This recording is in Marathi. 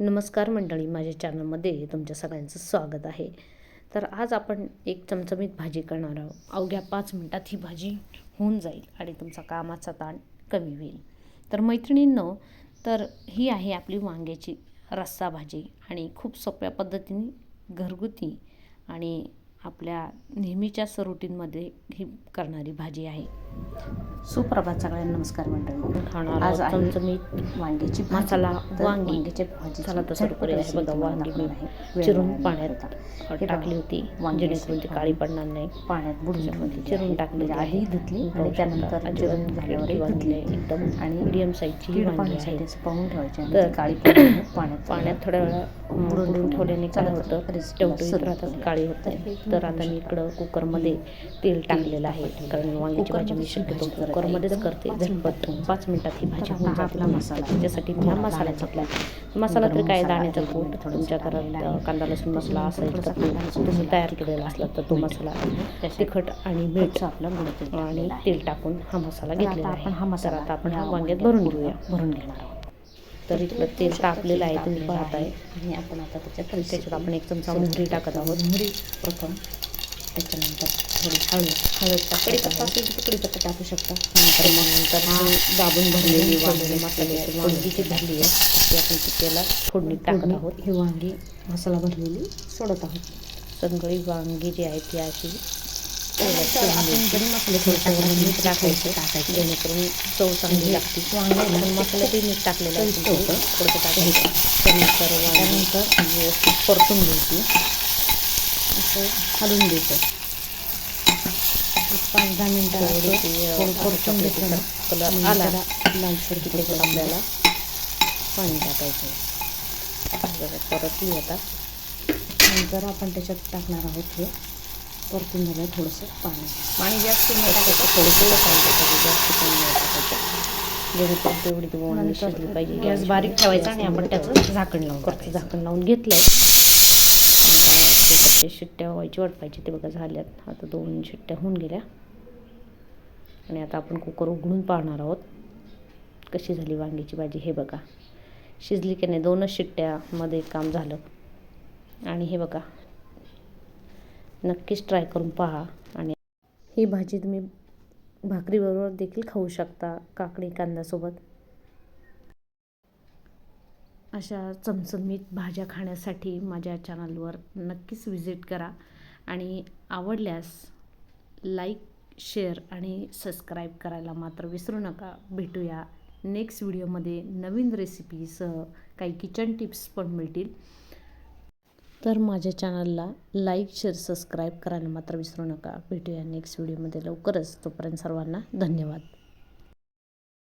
नमस्कार मंडळी माझ्या चॅनलमध्ये तुमच्या सगळ्यांचं स्वागत आहे. तर आज आपण एक चमचमीत भाजी करणार आहोत. अवघ्या पाच मिनटात ही भाजी होऊन जाईल आणि तुमचा कामाचा ताण कमी होईल. तर मैत्रिणींनो तर ही आहे आपली वांग्याची रस्सा भाजी आणि खूप सोप्या पद्धतीने घरगुती आणि आपल्या नेहमीच्या रुटीनमध्ये ही करणारी भाजी आहे. सुप्रभात सगळ्यांना नमस्कार मंडळी. खाणार आज आहे चमचमीत वांग्याची. मसाला तर वांगी. वांग्याच्या भाजी चला तर सुरू करूया हे बघा वांगी मी चिरून पाण्यात टाकली होती. जेणेकरून ती काळी पडणार नाही. पाण्यात बुडून चिरून म्हणजे आधी आहे. धुतली आणि त्यानंतर. चिरून झाल्यावर धुतली. एकदम आणि मीडियम साईजची ही वांगी आहे. पाहून ठेवायची तर काळी पाण्यात पाण्यात थोड्या वेळा बुडून बुडून ठेवल्याने काय होतं? टवटवीत राहतात करूया. काळी होते तर आता मी इकडं कुकरमध्ये तेल टाकलेलं आहे. कारण वांग्याची भाजी मी शक्यतो कुकरमध्येच करते झटपट. पाच मिनिटात ही भाजी होऊन जाते आपला मसाला त्याच्यासाठी मी हा थोडा मसाला तरी काय दाण्याचा थोडासा तुमच्या घरात कांदा लसूण मसाला असेल तर तुम्ही तयार केलेला असला तर तो मसाला तिखट आणि मीठ. आपला आणि. तेल टाकून हा मसाला घेतलेला आपण हा मसाला आता आपण हा या वांग्यात भरून घेऊया. भरून घेणार आहोत. तर इकडं तेल तापलेलं आहे तुम्ही पाहताय. आहे. आणि आपण आता त्याच्यात त्याच्यात आपण एक चमचा मोहरी टाकत आहोत. मोहरी प्रथम. त्याच्यानंतर थोडी हळद हळद कढीपत्ता असेल तर कढीपत्ता टाकू शकता. नंतर मग नंतर ही दाबून भरलेली वांगी मसाल्याची वांगी जी भरली आहे ती आपण ती तेलात फोडणीत टाकत फोडणी आहोत. ही वांगी मसाला भरलेली सोडत आहोत. सगळी वांगी जी आहे ती अशी मसाले थोडे टाकायचं टाकायचं. जेणेकरून चव चांगली लागते. वांगे म्हणून मसाल्यातही मीठ टाकलेलं होतं. थोडंसं टाकायचं. त्यानंतर वांगी त्यानंतर व्यवस्थित परतून घ्यायची. असं हलवून द्यायचं पाच दहा मिनटं परतून घेतलं कलर मग आला लालसर त्याच्यात आपल्याला पाणी टाकायचं. जरा परतली आता. नंतर आपण त्याच्यात टाकणार आहोत हे. परतून झालं थोडंसं पाणी. पाणी जास्त नाही टाकायचं. थोडं थोडं पाणी टाकायचं. जास्त पाणी नाही टाकायचं. जेणेकरून तेवढी ती वांगी नंतर शिजली पाहिजे. गॅस गॅस बारीक ठेवायचा आणि आपण त्याचं झाकण लावून करतो झाकण लावून घेतलं आता शिट्ट्या व्हायची वाट पाहिजे ते बघा झाल्यात. आता दोन शिट्ट्या होऊन गेल्या. आणि आता आपण कुकर उघडून पाहणार आहोत. कशी झाली वांग्याची भाजी हे बघा. शिजली की नाही दोनच शिट्ट्यामध्ये काम झालं. आणि हे बघा. नक्कीच ट्राय करून पहा. आणि ही भाजी तुम्ही भाकरीबरोबर देखील खाऊ शकता काकडी कांद्यासोबत अशा चमचमीत भाज्या खाण्यासाठी माझ्या चॅनलवर नक्कीच विजिट करा. आणि आवडल्यास लाईक शेअर आणि सबस्क्राईब करायला मात्र विसरू नका. भेटूया नेक्स्ट व्हिडिओमध्ये नवीन रेसिपीसह काही किचन टिप्स पण मिळतील. तर माझ्या चॅनलला लाईक शेअर सबस्क्राईब करायला मात्र विसरू नका. भेटूया नेक्स्ट व्हिडिओमध्ये लवकरच. तोपर्यंत सर्वांना धन्यवाद.